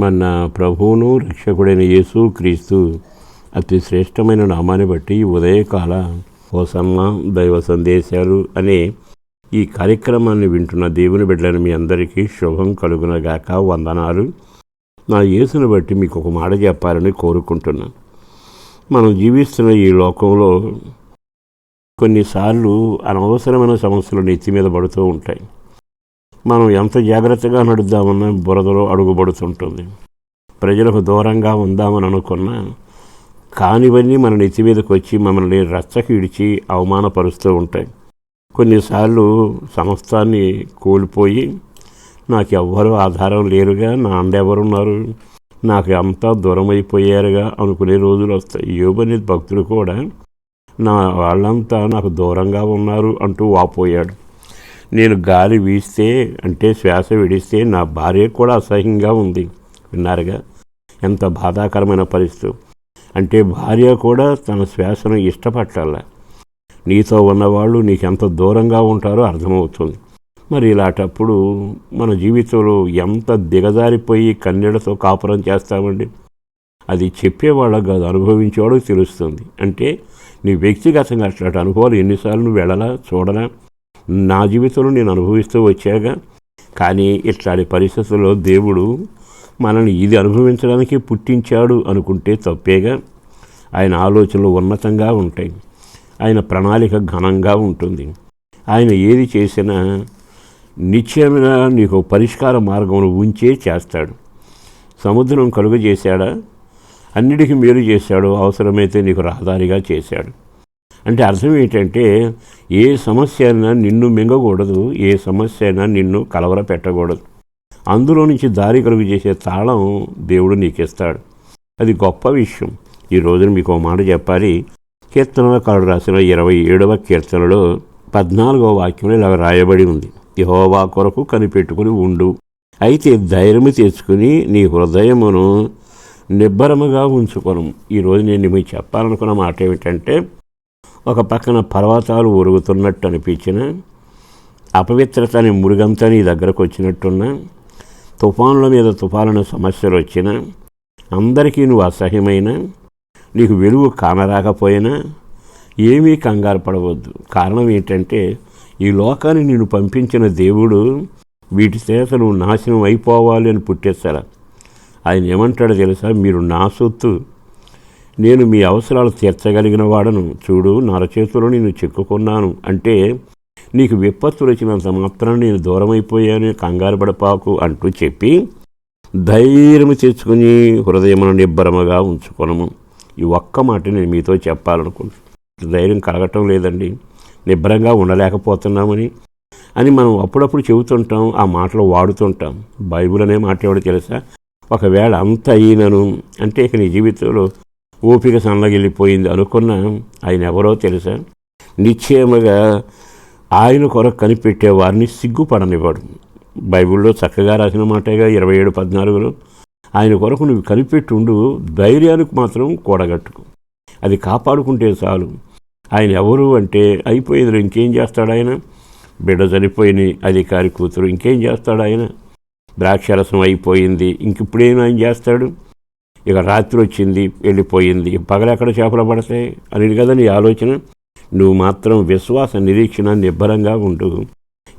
మన ప్రభువును రక్షకుడైన యేసు క్రీస్తు అతి శ్రేష్టమైన నామాన్ని బట్టి ఉదయకాల కోసమ్మ దైవ సందేశాలు అనే ఈ కార్యక్రమాన్ని వింటున్న దేవుని బిడ్డలను మీ అందరికీ శుభం కలుగునగాక. వందనాలు. నా యేసును బట్టి మీకు ఒక మాట చెప్పాలని కోరుకుంటున్నాను మనం జీవిస్తున్న ఈ లోకంలో కొన్నిసార్లు అనవసరమైన సమస్యలు నెత్తి మీద పడుతూ ఉంటాయి. మనం ఎంత జాగ్రత్తగా నడుద్దామన్నా బురదలో అడుగుబడుతుంటుంది. ప్రజలకు దూరంగా ఉందామని అనుకున్నా కానివన్నీ మన నెత్తి మీదకి వచ్చి మమ్మల్ని రచ్చకి ఇడిచి అవమానపరుస్తూ ఉంటాయి. కొన్నిసార్లు సమస్తాన్ని కోల్పోయి నాకు ఎవ్వరూ ఆధారం లేరుగా నా అందెవరున్నారు నాకు అంతా దూరమైపోయారుగా అనుకునే రోజులు వస్తాయి. యోబని భక్తుడు కూడా నా వాళ్ళంతా నాకు దూరంగా ఉన్నారు అంటూ వాపోయాడు. నేను గాలి వీస్తే అంటే శ్వాస విడిస్తే నా భార్య కూడా అసహ్యంగా ఉంది. విన్నారుగా? ఎంత బాధాకరమైన పరిస్థితి. అంటే భార్య కూడా తన శ్వాసను ఇష్టపట్టాల. నీతో ఉన్నవాళ్ళు నీకు ఎంత దూరంగా ఉంటారో అర్థమవుతుంది. మరి ఇలాంటప్పుడు మన జీవితంలో ఎంత దిగజారిపోయి కన్నెడతో కాపురం చేస్తామండి? అది చెప్పేవాళ్ళకు కాదు అనుభవించేవాళ్ళకి తెలుస్తుంది. అంటే నీ వ్యక్తిగతంగా అట్లాంటి అనుభవాలు ఎన్నిసార్లు నువ్వు వెళ్ళలా చూడలా? నా జీవితంలో నేను అనుభవిస్తూ వచ్చాగా కానీ ఇట్లాంటి పరిస్థితుల్లో దేవుడు మనల్ని ఇది అనుభవించడానికి పుట్టించాడు అనుకుంటే తప్పేగా. ఆయన ఆలోచనలు ఉన్నతంగా ఉంటాయి. ఆయన ప్రణాళిక ఘనంగా ఉంటుంది. ఆయన ఏది చేసినా నిశ్చయమైన నీకు పరిష్కార మార్గమును ఉంచే చేస్తాడు. సముద్రం కలుగ చేశాడా అన్నిటికీ మేలు చేశాడు అవసరమైతే నీకు రహదారిగా చేశాడు. అంటే అర్థం ఏంటంటే ఏ సమస్య అయినా నిన్ను మింగకూడదు ఏ సమస్య అయినా నిన్ను కలవర పెట్టకూడదు. అందులో నుంచి దారి కలుగు చేసే తాళం దేవుడు నీకిస్తాడు. అది గొప్ప విషయం. ఈ రోజున మీకు ఒక మాట చెప్పాలి. కీర్తనకారుడు రాసిన ఇరవై ఏడవ కీర్తనలో పద్నాలుగవ వాక్యంలో ఇలా రాయబడి ఉంది. యహోవా కొరకు కనిపెట్టుకుని ఉండు. అయితే ధైర్యము తెచ్చుకుని నీ హృదయమును నిబ్బరముగా ఉంచుకొను. ఈరోజు నేను మీకు చెప్పాలనుకున్న మాట ఏమిటంటే ఒక పక్కన పర్వతాలు ఒరుగుతున్నట్టు అనిపించిన అపవిత్రత అనే మురుగంతా నీ దగ్గరకు వచ్చినట్టున్నా తుఫానుల మీద తుఫానుల సమస్యలు వచ్చినా అందరికీ నువ్వు అసహ్యమైన నీకు వెలుగు కానరాకపోయినా ఏమీ కంగారు పడవద్దు. కారణం ఏంటంటే ఈ లోకాన్ని నేను పంపించిన దేవుడు వీటి చేత నువ్వు నాశనం అయిపోవాలి అని పుట్టేస్తారా ఆయన ఏమంటాడో తెలుసా? మీరు నా సొత్తు నేను మీ అవసరాలు తీర్చగలిగిన వాడను. చూడు నరచేతులు నేను చిక్కుకున్నాను. అంటే నీకు విపత్తులు వచ్చినంత మాత్రం నేను దూరమైపోయాను కంగారు పడపాకు అంటూ చెప్పి ధైర్యం తెచ్చుకుని హృదయమును నిబ్బరముగా ఉంచుకొనము. ఈ ఒక్క మాట నేను మీతో చెప్పాలనుకుంటున్నాను. ధైర్యం కలగటం లేదండి. నిబ్బరంగా ఉండలేకపోతున్నామని అని మనం అప్పుడప్పుడు చెబుతుంటాం ఆ మాటలు వాడుతుంటాం. బైబుల్ అనే మాట ఎవడో తెలుసా? ఒకవేళ అంత అయినను అంటే ఇక నీ జీవితంలో ఓపిక సన్నగిల్లిపోయింది అనుకున్న ఆయన ఎవరో తెలుసా? నిశ్చయముగా ఆయన కొరకు కనిపెట్టే వారిని సిగ్గుపడనివ్వడు. బైబిల్లో చక్కగా రాసిన మాటగా ఇరవై ఏడు పద్నాలుగులో ఆయన కొరకు నువ్వు కనిపెట్టుండు ధైర్యానికి మాత్రం కూడగట్టుకు. అది కాపాడుకుంటే చాలు. ఆయన ఎవరు అంటే అయిపోయింది ఇంకేం చేస్తాడు ఆయన? బిడ్డ చనిపోయిన అధికారి కూతురు ఇంకేం చేస్తాడు ఆయన? ద్రాక్షరసం అయిపోయింది ఇంక ఇప్పుడేం ఆయన చేస్తాడు? ఇక రాత్రి వచ్చింది వెళ్ళిపోయింది. పగలెక్కడ చేపలు పడతాయి అని కదా నీ ఆలోచన. నువ్వు మాత్రం విశ్వాస నిరీక్షణ నిబ్బరంగా ఉండు.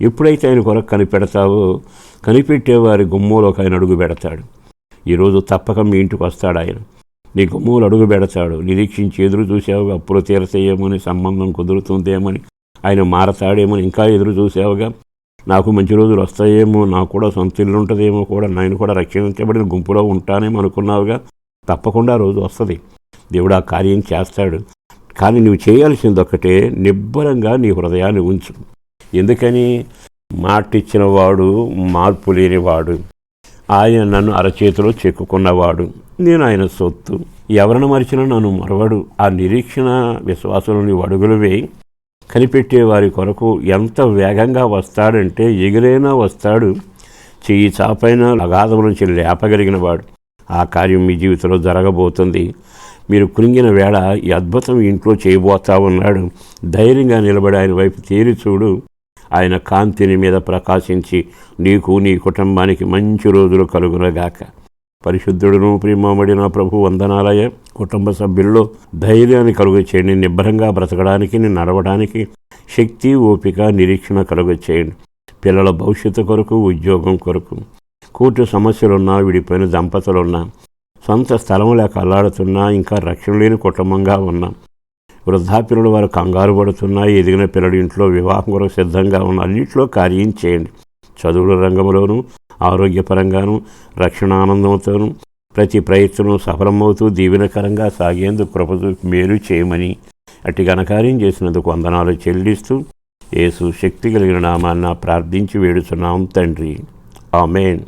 ఎప్పుడైతే ఆయన కొరకు కనిపెడతావో కనిపెట్టేవారి గుమ్మలోకి ఆయన అడుగు పెడతాడు. ఈరోజు తప్పక మీ ఇంటికి వస్తాడు ఆయన. నీ గుమ్మలు అడుగు పెడతాడు. నిరీక్షించి ఎదురు చూసావుగా అప్పులు తీరతాయేమని సంబంధం కుదురుతుందేమని ఆయన మారతాడేమని ఇంకా ఎదురు చూసావుగా నాకు మంచి రోజులు వస్తాయేమో నాకు కూడా సొంత ఇల్లు ఉంటుందేమో కూడా నేను కూడా రక్షించబడిన గుంపులో ఉంటానేమో అనుకున్నావుగా? తప్పకుండా రోజు వస్తుంది. దేవుడు ఆ కార్యం చేస్తాడు. కానీ నువ్వు చేయాల్సింది ఒక్కటే నిబ్బరంగా నీ హృదయాన్ని ఉంచు. ఎందుకని? మాటిచ్చిన వాడు మార్పు లేనివాడు. ఆయన నన్ను అరచేతిలో చెక్కుకున్నవాడు. నేను ఆయన సొత్తు. ఎవరిని మరిచినా నన్ను మరవడు. ఆ నిరీక్షణ విశ్వాసంలోని అడుగులు వేయి. కనిపెట్టే వారి కొరకు ఎంత వేగంగా వస్తాడంటే ఎగిరైనా వస్తాడు చెయ్యి చాపైన అగాధం నుంచి లేపగలిగిన వాడు. ఆ కార్యం మీ జీవితంలో జరగబోతుంది. మీరు కృంగిన వేళ ఈ అద్భుతం ఇంట్లో చేయబోతా ఉన్నాడు. ధైర్యంగా నిలబడి ఆయన వైపు తేరి చూడు. ఆయన కాంతిని మీద ప్రకాశించి నీకు నీ కుటుంబానికి మంచి రోజులు కలుగునగాక. పరిశుద్ధుడును ప్రేమబడిన ప్రభు వందనాలయ కుటుంబ సభ్యుల్లో ధైర్యాన్ని కలుగ చేయండి నిబ్బరంగా బ్రతకడానికి నడవడానికి శక్తి ఓపిక నిరీక్షణ కలుగ చేయండి పిల్లల భవిష్యత్తు కొరకు ఉద్యోగం కొరకు కోర్టు సమస్యలున్నా విడిపోయిన దంపతులున్నా సొంత స్థలం లేక అల్లాడుతున్నా ఇంకా రక్షణ లేని కుటుంబంగా ఉన్నా వృద్ధాప్యులు వారు కంగారు పడుతున్నా ఎదిగిన పిల్లడి ఇంట్లో వివాహం కొరకు సిద్ధంగా ఉన్న అన్నింటిలో కార్యం చేయండి. చదువుల రంగంలోనూ ఆరోగ్యపరంగాను రక్షణానందంతోనూ ప్రతి ప్రయత్నం సఫలమవుతూ దీవెనకరంగా సాగేందుకు కృపదు మేలు చేయమని అట్టి ఘనకార్యం చేసినందుకు వందనాలు చెల్లిస్తూ యేసు శక్తి కలిగిన నామాన్న ప్రార్థించి వేడుచున్నాం తండ్రి. ఆమెన్.